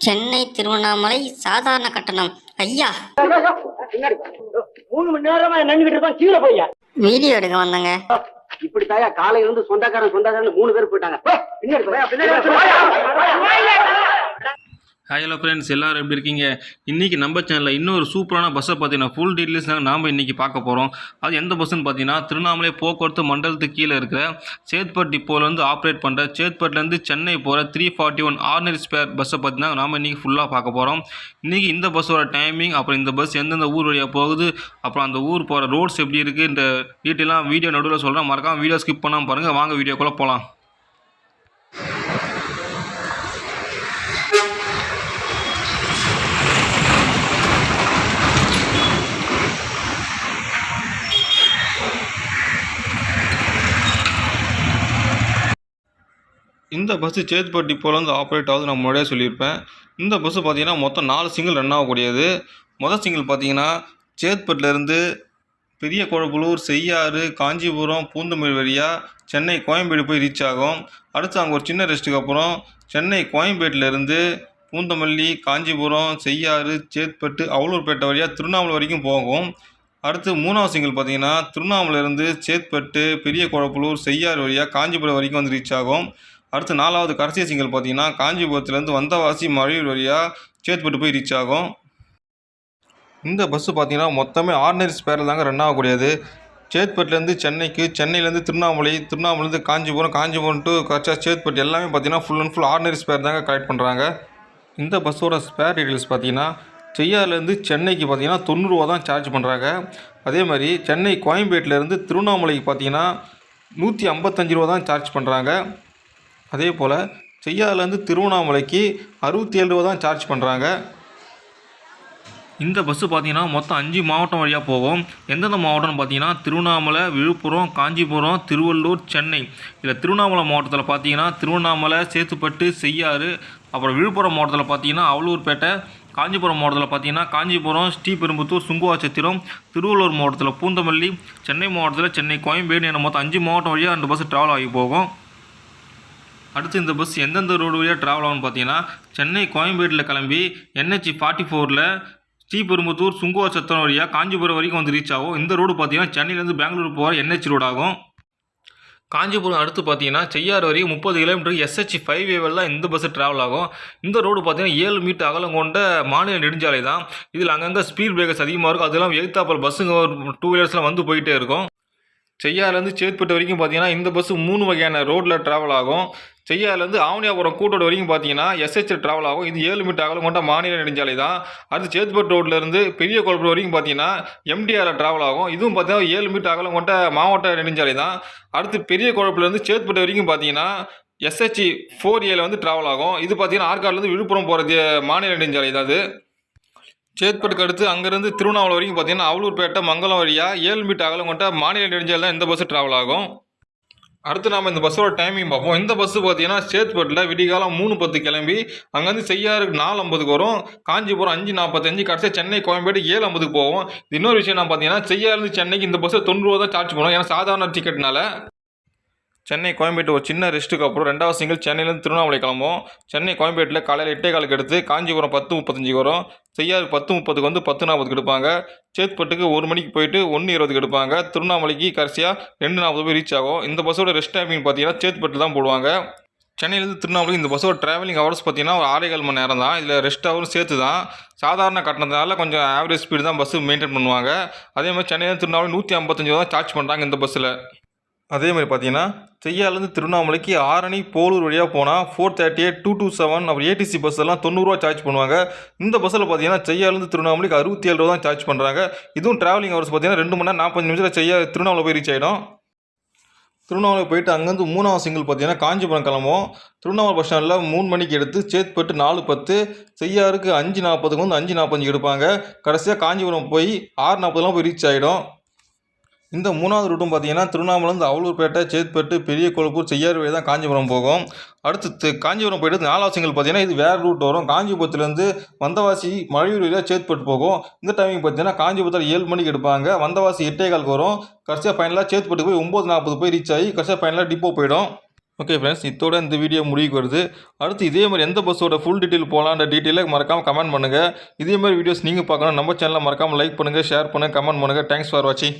சென்னை திருவண்ணாமலை சாதாரண கட்டணம். ஐயா. மூணு மணி நேரமா நின்றுகிட்டு இருப்பான் கீழே போய்யா. வீடியோ எடுக்க வந்தங்க. இப்படி தாயா காலையில இருந்து சொந்தக்காரன் சொந்தக்காரன் மூணு பேர் போயிட்டாங்க போ, பின்னாடி போயா, பின்னாடி போயா. ஹாய் ஹலோ ஃப்ரெண்ட்ஸ் எல்லோரும் எப்படி இருக்கீங்க? இன்றைக்கி நம்ம சேனலில் இன்னொரு சூப்பரான பஸ்ஸை பார்த்தீங்கன்னா ஃபுல் டீட்டெயில்ஸ் நாம் இன்றைக்கி பார்க்க போகிறோம் அது எந்த பஸ்ஸுன்னு பார்த்தீங்கன்னா திருவண்ணாமலை போக்குவரத்து மண்டலத்துக்கு கீழே இருக்கிற சேத்பட் டிப்போலேருந்து ஆப்ரேட் பண்ணுற சேத்பட்லேருந்து சென்னை போகிற three forty one ordinary spare பஸ்ஸை பார்த்தீங்கன்னா நாம் இன்றைக்கி ஃபுல்லாக பார்க்க போகிறோம் இன்றைக்கி இந்த பஸ்ஸோட டைமிங் அப்புறம் இந்த பஸ் எந்தெந்த ஊர் வழியாக போகுது அப்புறம் அந்த ஊர் போகிற ரோட்ஸ் எப்படி இருக்குது இந்த டீட்டெயிலாம் வீடியோ நடுவில் சொல்கிறேன் மறக்காமல் வீடியோ ஸ்கிப் பண்ணாமல் பாருங்கள் வாங்க வீடியோக்குள்ளே போகலாம் இந்த பஸ்ஸு சேத்துப்பட்டி போலேருந்து ஆப்ரேட் ஆகுது நான் முன்னாடியே சொல்லியிருப்பேன். இந்த பஸ்ஸு பார்த்தீங்கன்னா மொத்தம் நாலு சிங்கிள் ரன் ஆகக்கூடியது. மொதல் சிங்கிள் பார்த்தீங்கன்னா சேத்துப்பட்டிலேருந்து பெரிய குழம்புலூர் செய்யாறு காஞ்சிபுரம் பூந்தமல்லி வழியாக சென்னை கோயம்பேடு போய் ரீச் ஆகும். அடுத்து அங்கே ஒரு சின்ன ரெஸ்ட்டுக்கு அப்புறம் சென்னை கோயம்பேட்டிலேருந்து பூந்தமல்லி காஞ்சிபுரம் செய்யாறு சேத்பட்டு அவலூர்பேட்டை வழியாக திருவண்ணாமலை வரைக்கும் போகும். அடுத்து மூணாவது சிங்கிள் பார்த்தீங்கன்னா திருவண்ணாமலையிலேருந்து சேத்பட்டு பெரிய குழப்பலூர் செய்யாறு வழியாக காஞ்சிபுரம் வரைக்கும் வந்து ரீச் ஆகும். அடுத்து நாலாவது கடைசி சிங்கிள் பார்த்தீங்கன்னா காஞ்சிபுரத்துலேருந்து வந்தவாசி மழையூர் வழியாக சேத்துப்பட்டு போய் ரீச் ஆகும். இந்த பஸ்ஸு பார்த்தீங்கன்னா மொத்தமே ஆர்டினரி ஸ்பேரில் தாங்க ரன் ஆகக்கூடியது. சேத்பட்லேருந்து சென்னைக்கு சென்னையிலேருந்து திருவண்ணாமலை திருவண்ணாமலேருந்து காஞ்சிபுரம் காஞ்சிபுரம் டு கச்சா சேத்பட் எல்லாமே பார்த்தீங்கன்னா full and full ordinary spare தாங்க கலெக்ட் பண்ணுறாங்க இந்த பஸ்ஸோட ஸ்பேர் டீட்டெயில்ஸ் பார்த்தீங்கன்னா செய்யாறுலேருந்து சென்னைக்கு பார்த்தீங்கன்னா தொண்ணூறுரூவா தான் சார்ஜ் பண்ணுறாங்க அதே மாதிரி சென்னை கோயம்பேட்டிலேருந்து திருவண்ணாமலைக்கு பார்த்தீங்கன்னா நூற்றி ஐம்பத்தஞ்சு ரூபா தான் சார்ஜ் பண்ணுறாங்க அதே போல் செய்யாறுலேருந்து திருவண்ணாமலைக்கு அறுபத்தி ஏழு ரூபா தான் சார்ஜ் பண்ணுறாங்க இந்த பஸ்ஸு பார்த்தீங்கன்னா மொத்தம் அஞ்சு மாவட்டம் வழியாக போகும். எந்தெந்த மாவட்டம்னு பார்த்தீங்கன்னா திருவண்ணாமலை விழுப்புரம் காஞ்சிபுரம் திருவள்ளூர் சென்னை. இதில் திருவண்ணாமலை மாவட்டத்தில் பார்த்தீங்கன்னா திருவண்ணாமலை சேத்துப்பட்டு செய்யாறு அப்புறம் விழுப்புரம் மாவட்டத்தில் பார்த்தீங்கன்னா அவலூர்பேட்டை காஞ்சிபுரம் மாவட்டத்தில் பார்த்தீங்கன்னா காஞ்சிபுரம் ஸ்ரீபெரும்புத்தூர் சுங்குவாச்சத்திரம் திருவள்ளூர் மாவட்டத்தில் பூந்தமல்லி சென்னை மாவட்டத்தில் சென்னை கோயம்பேடு என மொத்தம் அஞ்சு மாவட்டம் வழியாக அந்த பஸ் ட்ராவல் ஆகி போகும். அடுத்து இந்த பஸ் எந்தெந்த ரோடு வழியாக ட்ராவல் ஆகும்னு பார்த்தீங்கன்னா சென்னை கோயம்பேட்டில் கிளம்பி என்ஹெச் ஃபார்ட்டி ஃபோரில் ஸ்ரீபெரும்புத்தூர் சுங்குவாச்சத்திரம் வழியாக காஞ்சிபுரம் வரைக்கும் வந்து ரீச் ஆகும். இந்த ரோடு பார்த்தீங்கன்னா சென்னையிலேருந்து பெங்களூர் போகிற என்ஹெச் ரோடு ஆகும். காஞ்சிபுரம் அடுத்து பார்த்தீங்கன்னா செய்யாறு வரைக்கும் முப்பது கிலோமீட்டர் எஸ்ஹெச் ஃபைவ் வேவில் இந்த பஸ்ஸு ட்ராவல் ஆகும். இந்த ரோடு பார்த்தீங்கன்னா ஏழு மீட்டர் அகலம் கொண்ட மாநில நெடுஞ்சாலை தான். இதில் அங்கங்கே ஸ்பீட் பிரேக்கர்ஸ் அதிகமாக இருக்கும். அதெல்லாம் எழுத்தாப்பல் பஸ்ஸுங்க ஒரு டூ வீலர்ஸ்லாம் வந்து போயிட்டே இருக்கும். செய்யாலேருந்து சேத்பட்டு வரைக்கும் பார்த்தீங்கன்னா இந்த பஸ்ஸு மூணு வகையான ரோட்டில் ட்ராவல் ஆகும். செய்யாலேருந்து ஆவணியாபுரம் கூட்டோடு வரைக்கும் பார்த்தீங்கன்னா எஸ்ஹெச் ட்ராவல் ஆகும். இது ஏழு மீட்டர் அகலம் கொண்ட மாநில நெடுஞ்சாலை தான். அடுத்து சேத்துப்பட்டு ரோட்லேருந்து பெரிய குழப்பம் வரைக்கும் பார்த்தீங்கன்னா எம்டிஆரில் ட்ராவல் ஆகும். இதுவும் பார்த்தீங்கன்னா ஏழு மீட்டர் அகலம் கொண்ட மாவட்ட நெடுஞ்சாலை தான். அடுத்து பெரிய குழப்பிலேருந்து சேத்துப்பட்டு வரைக்கும் பார்த்தீங்கன்னா எஸ்ஹெச்சி ஃபோர் ஏல வந்து ட்ராவல் ஆகும். இது பார்த்தீங்கன்னா ஆற்காடுலேருந்து விழுப்புரம் போகிறது மாநில நெடுஞ்சாலை தான் அது. சேத்பட்டுக்கு அடுத்து அங்கேருந்து திருவண்ணாமலை வரைக்கும் பார்த்தீங்கன்னா அவலூர்பேட்டை மங்கலம் வழியாக ஏழு மீட்டர் அகலம் கொண்ட மாநில நெடுஞ்சால் தான் இந்த பஸ்ஸு ட்ராவல் ஆகும். அடுத்து நாம் இந்த பஸ்ஸோட டைமிங் பார்ப்போம். இந்த பஸ்ஸு பார்த்தீங்கன்னா சேத்பட்டில் விடிகாலம் மூணு பத்து கிளம்பி அங்கேருந்து செய்யாருக்கு நாலு ஐம்பதுக்கு வரும். காஞ்சிபுரம் அஞ்சு நாற்பத்தஞ்சு கடைசியாக சென்னை கோயம்பேடு ஏழு ஐம்பதுக்கு போவோம். இன்னொரு விஷயம் நான் பார்த்தீங்கன்னா செய்யாருந்து சென்னைக்கு இந்த பஸ்ஸை தொண்ணூறுவா தான் சார்ஜ் பண்ணுவோம் ஏன்னா சாதாரண டிக்கெட்னால சென்னை கோயம்பேட்டு ஒரு சின்ன ரெஸ்ட்டுக்கு அப்புறம் ரெண்டாவது சிங்கிள் சென்னையிலேருந்து திருவண்ணாமலை கிளம்பும் சென்னை கோயம்பேட்டில் காலையில் எட்டே காலுக்கு எடுத்து காஞ்சிபுரம் பத்து முப்பத்தஞ்சுக்கு வரும். செய்யாறு பத்து முப்பதுக்கு வந்து பத்து நாற்பதுக்கு எடுப்பாங்க. சேத்பட்டுக்கு ஒரு மணிக்கு போயிட்டு ஒன்று இருபதுக்கு எடுப்பாங்க. திருவண்ணாமலைக்கு கடைசியாக ரெண்டு நாற்பது போய் ரீச் ஆகும். இந்த பஸ்ஸோட ரெஸ்ட் டைமிங் பார்த்தீங்கன்னா சேத்பட்டு தான் போடுவாங்க. சென்னையிலேருந்து திருவண்ணாமலை இந்த பஸ்ஸோட ட்ராவலிங் ஹவர்ஸ் பார்த்தீங்கன்னா ஒரு ஆறேகால் மணி நேரம் தான். இதில் ரெஸ்ட் ஹவரும் சேர்த்து தான். சாதாரண கட்டணத்தினால கொஞ்சம் ஆவரேஜ் ஸ்பீடு தான் பஸ்ஸு மெயின்டைன் பண்ணுவாங்க. அதே மாதிரி சென்னையிலேருந்து திருவண்ணாமலை நூற்றி ஐம்பத்தஞ்சு தான் சார்ஜ் பண்ணுறாங்க இந்த பஸ்ஸில் அதே மாதிரி பார்த்தீங்கன்னா செய்யாலேருந்து திருவண்ணாமலைக்கு ஆரணி போலூர் வழியாக போனால் four thirty eight two two seven அப்புறம் ஏடிசி பஸ் எல்லாம் தொண்ணூறுரூவா சார்ஜ் பண்ணுவாங்க. இந்த பஸ்ஸில் பார்த்தீங்கன்னா செய்யாலேருந்து திருவண்ணாமலைக்கு அறுபத்தி ஏழு ரூபா தான் சார்ஜ் பண்ணுறாங்க இதுவும் ட்ராவலிங் ஹவர்ஸ் பார்த்தீங்கன்னா ரெண்டு மணி நேரம் நாற்பது நிமிஷத்தில் செய்யா திருவண்ணாமலை போய் ரீச் ஆகிடும் திருவண்ணாமலை போயிட்டு அங்கேருந்து மூணாவது சிங்கிள் பார்த்தீங்கன்னா காஞ்சிபுரம் கிளம்பும் திருவண்ணாமலை பஸ் ஸ்டாண்டில் மூணு மணிக்கு எடுத்து சேத்பட்டு நாலு பத்து செய்யாருக்கு அஞ்சு நாற்பதுக்கு வந்து அஞ்சு நாற்பத்தஞ்சு எடுப்பாங்க. கடைசியாக காஞ்சிபுரம் போய் ஆறு நாற்பதுலாம் போய் ரீச் ஆகிடும் இந்த மூணாவது ரூட்டும் பார்த்தீங்கன்னா திருவண்ணாமலேருந்து அவலூர்பேட்டை சேத்பட்டு பெரிய கொழுப்பூர் செய்யாறு வழி தான் காஞ்சிபுரம் போகும். அடுத்து காஞ்சிபுரம் போயிட்டு நாலாவது சிங்கிள் பார்த்தீங்கன்னா இது வேறு ரூட் வரும். காஞ்சிபுரத்துலேருந்து வந்தவாசி மழையூர் வழியாக சேத்துப்பட்டு போகும். இந்த டைமிங் பார்த்தீங்கன்னா காஞ்சிபுரத்தில் ஏழு மணிக்கு எடுப்பாங்க. வந்தவாசி எட்டே காலுக்கு வரும். கடைசியாக ஃபைனலாக சேத்பட்டு போய் ஒம்பது நாற்பது போய் ரீச் ஆகி கடைசியாக ஃபைனலாக டிப்போ போயிடும். ஓகே ஃப்ரெண்ட்ஸ் இதோட இந்த வீடியோ முடிவுக்கு வருது. அடுத்து இதே மாதிரி எந்த பஸ்ஸோட ஃபுல் டீட்டெயில் போகலான்ற டீட்டெயிலை மறக்காமல் கமெண்ட் பண்ணுங்கள் இதே மாதிரி வீடியோஸ் நீங்கள் பார்க்கணும். நம்ம சேனலை மறக்காமல் லைக் பண்ணுங்கள் ஷேர் பண்ணுங்கள் கமெண்ட் பண்ணுங்கள் தேங்க்ஸ் ஃபார் வாட்சிங்